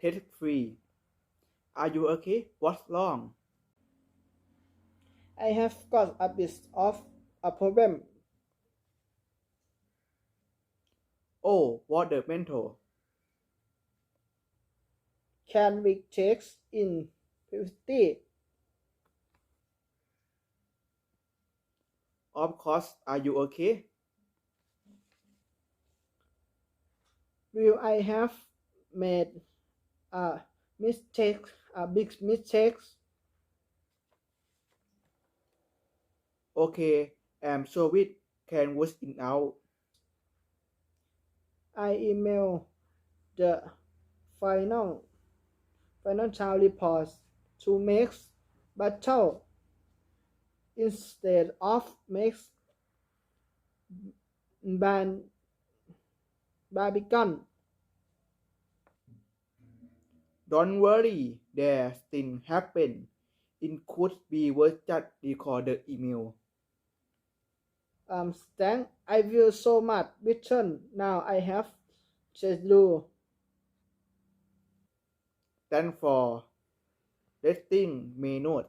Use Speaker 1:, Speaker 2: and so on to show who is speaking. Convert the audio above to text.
Speaker 1: test free. Are you okay? What's wrong?
Speaker 2: I have got a bit of a problem.
Speaker 1: Oh, what the mental?
Speaker 2: Can we take in 50?
Speaker 1: Of course, are you okay?
Speaker 2: Will I have made Uh, a mistake, a uh, big mistake?
Speaker 1: Okay, I'm sorry. Can was in out.
Speaker 2: I email the final final financial report to make battle instead of make ban Barbican.
Speaker 1: Don't worry, there thing happen. It could be was just the email.
Speaker 2: Um, thank I will so much better now I have schedule.
Speaker 1: Thanks for letting me know.